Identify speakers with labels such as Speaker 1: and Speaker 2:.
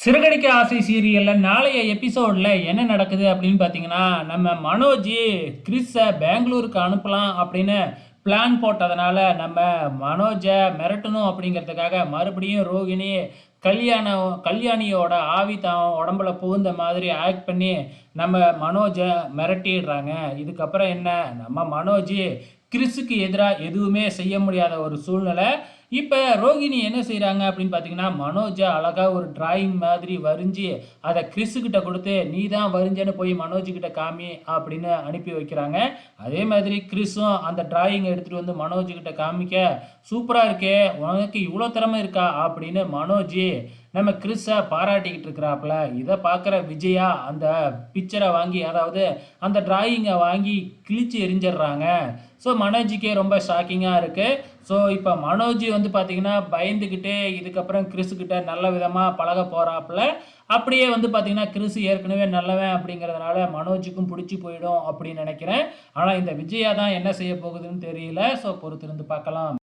Speaker 1: சிறுகடிக்க ஆசை சீரியலில் நாளைய எபிசோடில் என்ன நடக்குது அப்படின்னு பார்த்தீங்கன்னா நம்ம மனோஜ் கிறிஸை பெங்களூருக்கு அனுப்பலாம் அப்படின்னு பிளான் போட்டதுனால நம்ம மனோஜை மிரட்டணும் அப்படிங்கிறதுக்காக மறுபடியும் ரோகிணி கல்யாணம் கல்யாணியோட ஆவி தான் உடம்புல புகுந்த மாதிரி ஆக்ட் பண்ணி நம்ம மனோஜை மிரட்டிடுறாங்க. இதுக்கப்புறம் என்ன? நம்ம மனோஜ் கிறிஸுக்கு எதிராக எதுவுமே செய்ய முடியாத ஒரு சூழ்நிலை. இப்போ ரோகிணி என்ன செய்கிறாங்க அப்படின்னு பார்த்தீங்கன்னா மனோஜை அழகாக ஒரு டிராயிங் மாதிரி வரைஞ்சி அதை கிறிஸுக்கிட்ட கொடுத்து நீ தான் வரைஞ்சேன்னு போய் மனோஜ்கிட்ட காமி அப்படின்னு அனுப்பி வைக்கிறாங்க. அதே மாதிரி கிறிஸும் அந்த டிராயிங் எடுத்துகிட்டு வந்து மனோஜ்கிட்ட காமிக்க சூப்பராக இருக்கே உனக்கு இவ்வளோ திறமை இருக்கா? அப்படின்னு மனோஜ் நம்ம கிறிஸை பாராட்டிக்கிட்டு இருக்கிறாப்புல. இதை பார்க்குற விஜயா அந்த பிக்சரை வாங்கி அதாவது அந்த டிராயிங்கை வாங்கி கிழிச்சு எரிஞ்சிடுறாங்க. ஸோ மனோஜிக்கே ரொம்ப ஷாக்கிங்காக இருக்குது ஸோ இப்போ மனோஜ் வந்து பார்த்திங்கன்னா பயந்துக்கிட்டே இதுக்கப்புறம் கிறிஸுக்கிட்ட நல்ல விதமாக பழக போகிறாப்புல அப்படியே வந்து பார்த்திங்கன்னா கிறிஸ் ஏற்கனவே நல்லவன் அப்படிங்கிறதுனால மனோஜுக்கும் பிடிச்சி போயிடும் அப்படின்னு நினைக்கிறேன். ஆனால் இந்த விஜயா தான் என்ன செய்ய போகுதுன்னு தெரியல. ஸோ பொறுத்திருந்து பார்க்கலாம்.